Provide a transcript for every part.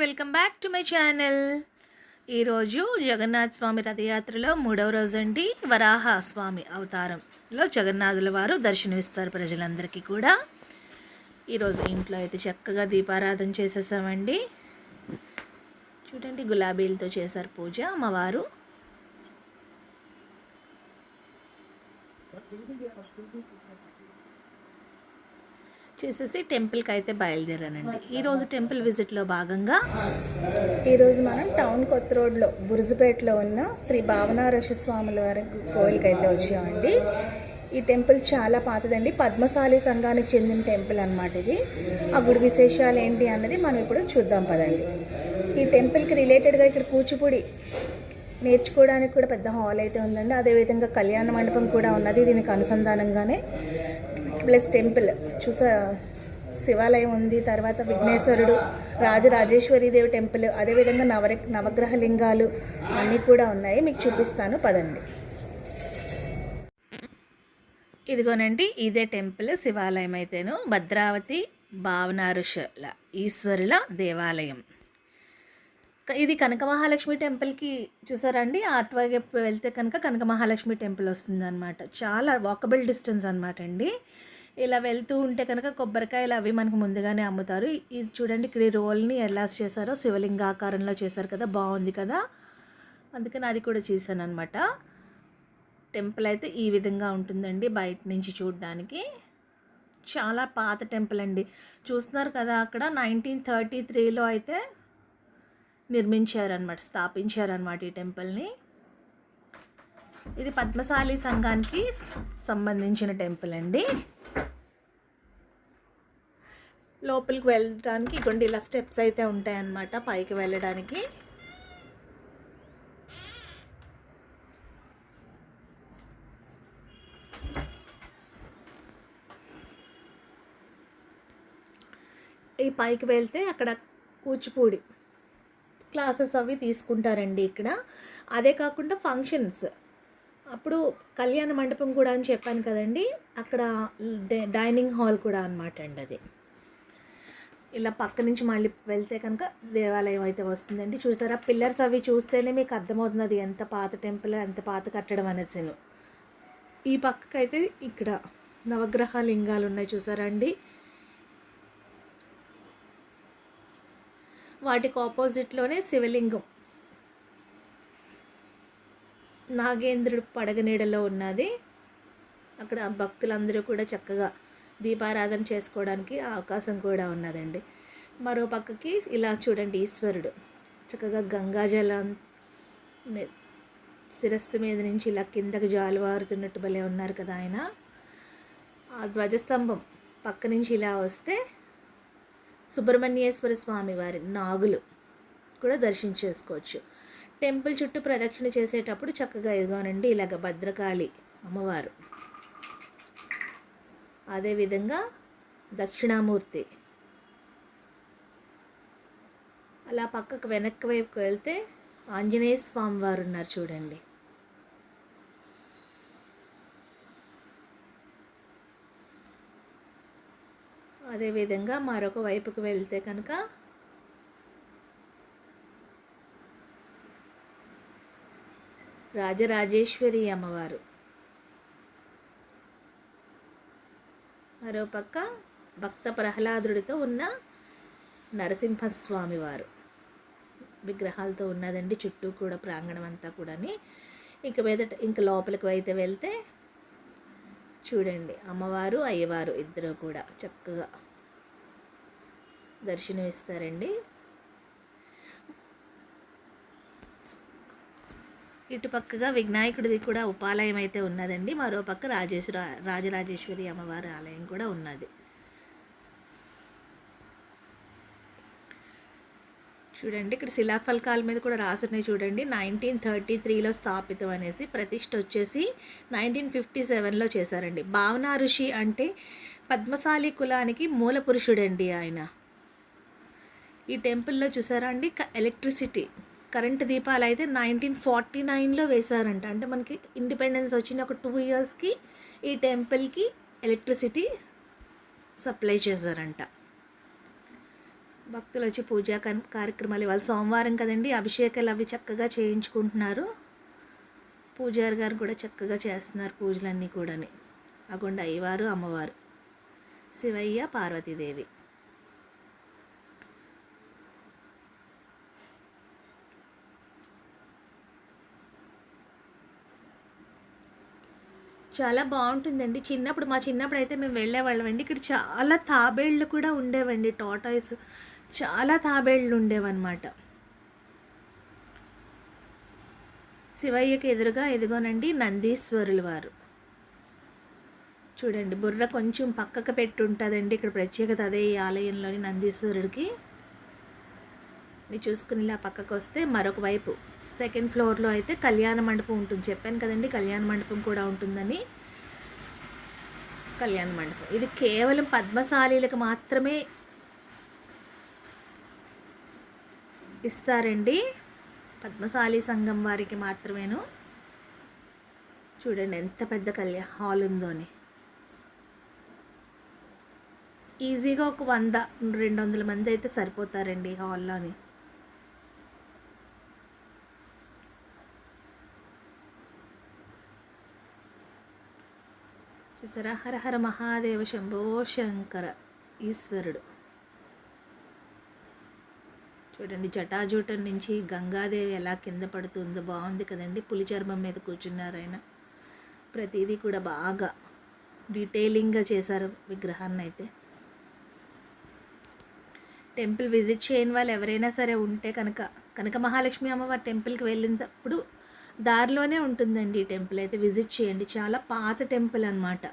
Welcome back to my channel. ఈరోజు జగన్నాథ్ స్వామి రథయాత్రలో మూడవ రోజు అండి వరాహ స్వామి అవతారంలో జగన్నాథుల వారు దర్శనమిస్తారు ప్రజలందరికీ కూడా. ఈరోజు ఇంట్లో అయితే చక్కగా దీపారాధన చేసేసామండి. చూడండి గులాబీలతో చేశారు పూజ అమ్మవారు. చేసేసి టెంపుల్కి అయితే బయలుదేరానండి ఈరోజు టెంపుల్ విజిట్లో భాగంగా ఈరోజు మనం టౌన్ కొత్త రోడ్లో బురుజుపేటలో ఉన్న శ్రీ భావనారష స్వాముల వారి కోయిల్కి అయితే వచ్చామండి. ఈ టెంపుల్ చాలా పాతదండి. పద్మశాలి సంఘానికి చెందిన టెంపుల్ అన్నమాట ఇది. ఆ గుడి విశేషాలు ఏంటి అన్నది మనం ఇప్పుడు చూద్దాం పదండి. ఈ టెంపుల్కి రిలేటెడ్గా ఇక్కడ కూచిపూడి నేర్చుకోవడానికి కూడా పెద్ద హాల్ అయితే ఉందండి. అదేవిధంగా కళ్యాణ మండపం కూడా ఉన్నది. దీనికి అనుసంధానంగానే ప్లస్ టెంపుల్. చూసా శివాలయం ఉంది. తర్వాత విఘ్నేశ్వరుడు రాజరాజేశ్వరి దేవి టెంపుల్. అదేవిధంగా నవర నవగ్రహ లింగాలు అన్నీ కూడా ఉన్నాయి. మీకు చూపిస్తాను. పదండి. ఇదిగోనండి ఇదే టెంపుల్ శివాలయం అయితేను. భద్రావతి భావనారుషుల ఈశ్వరుల దేవాలయం. ఇది కనక మహాలక్ష్మి టెంపుల్కి చూసారండి? అటువైపు వెళ్తే కనుక కనక మహాలక్ష్మి టెంపుల్ వస్తుంది అనమాట చాలా వాకబుల్ డిస్టెన్స్ అనమాట అండి. ఇలా వెళ్తూ ఉంటే కనుక కొబ్బరికాయలు అవి మనకు ముందుగానే అమ్ముతారు. ఇది చూడండి ఇక్కడ ఈ రోల్ని ఎలా చేశారో శివలింగ ఆకారంలో చేశారు కదా బాగుంది కదా. అందుకని అది కూడా చేశాను అనమాట టెంపుల్ అయితే ఈ విధంగా ఉంటుందండి బయట నుంచి చూడడానికి. చాలా పాత టెంపుల్ అండి. చూస్తున్నారు కదా అక్కడ నైన్టీన్ థర్టీ త్రీలో అయితే నిర్మించారనమాట స్థాపించారనమాట ఈ టెంపుల్ని. ఇది పద్మశాలి సంఘానికి సంబంధించిన టెంపుల్ అండి. లోపలికి వెళ్ళడానికి కొన్ని ఇలా స్టెప్స్ అయితే ఉంటాయన్నమాట పైకి వెళ్ళడానికి. ఈ పైకి వెళ్తే అక్కడ కూచిపూడి క్లాసెస్ అవి తీసుకుంటారండి ఇక్కడ. అదే కాకుండా ఫంక్షన్స్. అప్పుడు కళ్యాణ మండపం కూడా అని చెప్పాను కదండి అక్కడ డైనింగ్ హాల్ కూడా అనమాట అండి అది. ఇలా పక్క నుంచి మళ్ళీ వెళ్తే కనుక దేవాలయం అయితే వస్తుందండి. చూసారా పిల్లర్స్ అవి చూస్తేనే మీకు అర్థమవుతుంది ఎంత పాత టెంపుల్ ఎంత పాత కట్టడం అనేది ఈ పక్కకైతే ఇక్కడ నవగ్రహ లింగాలు ఉన్నాయి చూసారా అండి. వాటికి ఆపోజిట్లోనే శివలింగం. నాగేంద్రుడు పడగ నీడలో ఉన్నది. అక్కడ భక్తులందరూ కూడా చక్కగా దీపారాధన చేసుకోవడానికి అవకాశం కూడా ఉన్నదండి. మరో పక్కకి ఇలా చూడండి ఈశ్వరుడు. చక్కగా గంగాజలం శిరస్సు మీద నుంచి ఇలా కిందకి జాలువారుతున్నట్టు భలే ఉన్నారు కదా ఆయన. ఆ ధ్వజస్తంభం పక్క నుంచి ఇలా వస్తే సుబ్రహ్మణ్యేశ్వర స్వామి వారి నాగులు కూడా దర్శించేసుకోవచ్చు టెంపుల్ చుట్టూ ప్రదక్షిణ చేసేటప్పుడు చక్కగా ఇదిగోనండి ఇలాగ భద్రకాళి అమ్మవారు. అదేవిధంగా దక్షిణామూర్తి. అలా పక్కకు వెనక్కి వైపుకి వెళ్తే ఆంజనేయ స్వామి వారు ఉన్నారు చూడండి. అదేవిధంగా మరొక వైపుకు వెళ్తే కనుక రాజరాజేశ్వరి అమ్మవారు. మరోపక్క భక్త ప్రహ్లాదుడితో ఉన్న నరసింహస్వామి వారు. విగ్రహాలతో ఉన్నదండి చుట్టూ కూడా ప్రాంగణం అంతా కూడాని. ఇంక మీదట ఇంక లోపలికి అయితే వెళ్తే చూడండి. అమ్మవారు అయ్యవారు ఇద్దరు కూడా చక్కగా దర్శనం ఇస్తారండి ఇటు పక్కగా వినాయకుడిది కూడా ఉపాలయం అయితే ఉన్నదండి. మరో పక్క రాజేశ్వర రాజరాజేశ్వరి అమ్మవారి ఆలయం కూడా ఉన్నది. చూడండి ఇక్కడ శిలాఫలకాల మీద కూడా రాసున్నాయి చూడండి. నైన్టీన్ థర్టీ త్రీలో స్థాపితం అనేసి ప్రతిష్ట వచ్చేసి నైన్టీన్ ఫిఫ్టీ సెవెన్లో చేశారండి. భావనా ఋషి అంటే పద్మశాలి కులానికి మూల పురుషుడండి ఆయన. ఈ టెంపుల్లో చూసారా అండి? క- ఎలక్ట్రిసిటీ కరెంట్ దీపాలు అయితే నైన్టీన్ ఫార్టీ నైన్లో వేశారంట. అంటే మనకి ఇండిపెండెన్స్ వచ్చిన ఒక టూ ఇయర్స్కి ఈ టెంపుల్కి ఎలక్ట్రిసిటీ సప్లై చేశారంట. భక్తులు వచ్చి పూజా కార్యక్రమాలు ఇవాళ సోమవారం కదండి. అభిషేకాలు అవి చక్కగా చేయించుకుంటున్నారు. పూజారి గారు కూడా చక్కగా చేస్తున్నారు పూజలన్నీ కూడాని. అగొండ అయ్యవారు అమ్మవారు. శివయ్య పార్వతీదేవి. చాలా బాగుంటుందండి. చిన్నప్పుడు మా చిన్నప్పుడు అయితే మేము వెళ్ళేవాళ్ళమండి. ఇక్కడ చాలా తాబేళ్ళు కూడా ఉండేవండి. టాటాయిస్ చాలా తాబేళ్ళు ఉండేవన్నమాట శివయ్యకి ఎదురుగా ఎదుగోనండి నందీశ్వరులు వారు చూడండి బుర్ర కొంచెం పక్కకు పెట్టి ఉంటుందండి ఇక్కడ ప్రత్యేకత అదే ఈ ఆలయంలోని నందీశ్వరుడికి. చూసుకుని ఇలా పక్కకు వస్తే మరొక వైపు. సెకండ్ ఫ్లోర్లో అయితే కళ్యాణ మండపం ఉంటుంది. చెప్పాను కదండి కళ్యాణ మండపం కూడా ఉంటుందని. కళ్యాణ మండపం. ఇది కేవలం పద్మశాలీలకు మాత్రమే ఇస్తారండి. పద్మశాలి సంఘం వారికి మాత్రమేను. చూడండి ఎంత పెద్ద కళ్యాణ హాల్ ఉందోని ఈజీగా ఒక వంద రెండు వందల మంది అయితే సరిపోతారండి ఈ హాల్లోని. చూసారా? హర హర మహాదేవ శంభో శంకర ఈశ్వరుడు. చూడండి జటాజూటం నుంచి గంగాదేవి ఎలా కింద పడుతుందో బాగుంది కదండి. పులి చర్మం మీద కూర్చున్నారు ఆయన. ప్రతిదీ కూడా బాగా డీటెయిలింగ్గా చేశారు విగ్రహాన్ని అయితే. టెంపుల్ విజిట్ చేయని వాళ్ళు ఎవరైనా సరే ఉంటే కనుక కనక మహాలక్ష్మి అమ్మవారి టెంపుల్కి వెళ్ళినప్పుడు దారిలోనే ఉంటుందండి ఈ టెంపుల్ అయితే విజిట్ చేయండి. చాలా పాత టెంపుల్ అన్నమాట.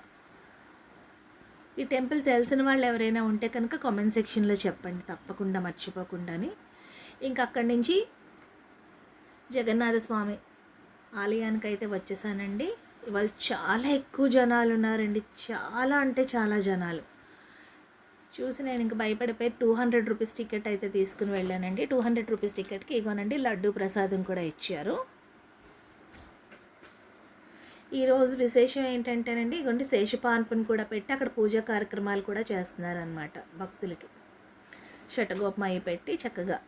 ఈ టెంపుల్ తెలిసిన వాళ్ళు ఎవరైనా ఉంటే కనుక కామెంట్ సెక్షన్లో చెప్పండి. తప్పకుండా మర్చిపోకుండాని ఇంక అక్కడి నుంచి జగన్నాథ స్వామి ఆలయానికి అయితే వచ్చేసానండి. ఇవాళ చాలా ఎక్కువ జనాలు ఉన్నారండి. చాలా అంటే చాలా జనాలు. చూసి నేను ఇంకా భయపడిపోయి టూ హండ్రెడ్ రూపీస్ టికెట్ అయితే తీసుకుని వెళ్ళానండి. టూ హండ్రెడ్ రూపీస్ టికెట్కి ఇగోనండి లడ్డు ప్రసాదం కూడా ఇచ్చారు. ఈరోజు విశేషం ఏంటంటేనండి ఇగోండి శేషపాన్పుని కూడా పెట్టి అక్కడ పూజా కార్యక్రమాలు కూడా చేస్తున్నారనమాట భక్తులకి. షటగోపమయ్యి పెట్టి చక్కగా.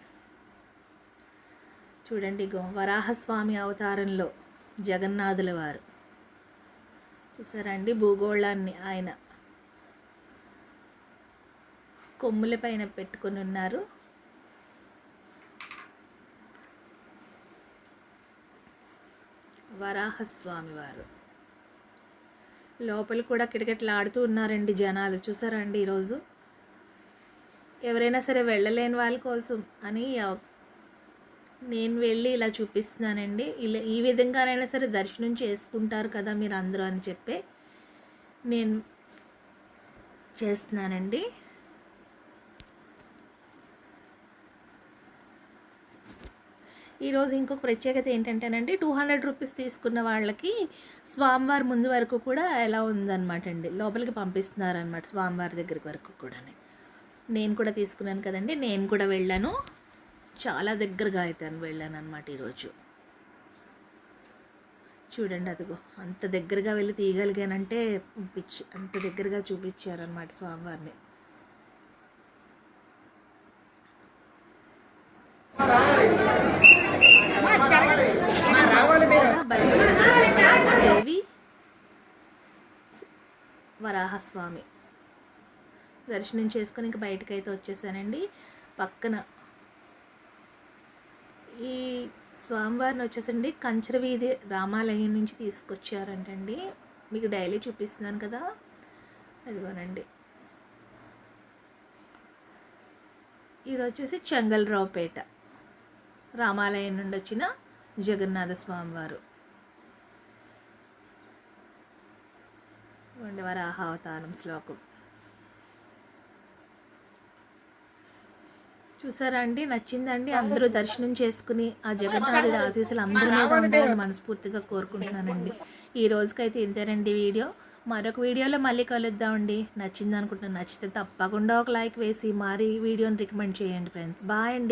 చూడండి గో వరాహస్వామి అవతారంలో జగన్నాథుల వారు చూసారండి భూగోళాన్ని ఆయన. కొమ్ముల పైన పెట్టుకొని ఉన్నారు. వరాహస్వామి వారు లోపల కూడా కిటకిటలాడుతూ ఉన్నారండి జనాలు. చూసారండి ఈరోజు? ఎవరైనా సరే వెళ్ళలేని వాళ్ళ కోసం అని నేను వెళ్ళి ఇలా చూపిస్తున్నానండి. ఇలా ఈ విధంగానైనా సరే దర్శనం చేసుకుంటారు కదా మీరు అందరూ అని చెప్పి నేను చేస్తున్నానండి. ఈరోజు ఇంకొక ప్రత్యేకత ఏంటంటేనండి టూ హండ్రెడ్ రూపీస్ తీసుకున్న వాళ్ళకి స్వామివారి ముందు వరకు కూడా ఎలా ఉందన్నమాట అండి. లోపలికి పంపిస్తున్నారనమాట స్వామివారి దగ్గరికి వరకు కూడా నేను కూడా తీసుకున్నాను కదండి నేను కూడా వెళ్ళాను. చాలా దగ్గరగా అయితే వెళ్ళాను అనమాట ఈరోజు. చూడండి అదిగో అంత దగ్గరగా వెళ్ళి తీయగలిగానంటే పిచ్చి అంత దగ్గరగా చూపించారనమాట స్వామివారిని. దేవి వరాహస్వామి. దర్శనం చేసుకొని ఇంకా బయటకైతే అయితే వచ్చేసానండి. పక్కన ఈ స్వామివారిని వచ్చేసండి కంచర వీధి రామాలయం నుంచి తీసుకొచ్చారంటండి. మీకు డైలీ చూపిస్తున్నాను కదా. అదిగోనండి. ఇది వచ్చేసి చెంగల్రావుపేట రామాలయం నుండి వచ్చిన జగన్నాథ స్వామివారు. ఇవ్వండి వరాహ శ్లోకం. చూసారా అండి? నచ్చిందండి. అందరూ దర్శనం చేసుకుని ఆ జగన్నాథుడి ఆశీస్సులు అందరి ఉండాలని మనస్ఫూర్తిగా కోరుకుంటున్నానండి. ఈ రోజుకైతే ఇంతేనండి వీడియో. మరొక వీడియోలో మళ్ళీ కలుద్దామండి నచ్చింది అనుకుంటున్నాను నచ్చితే తప్పకుండా ఒక లైక్ వేసి మరి వీడియోని రికమెండ్ చేయండి ఫ్రెండ్స్. బాయ్ అండి.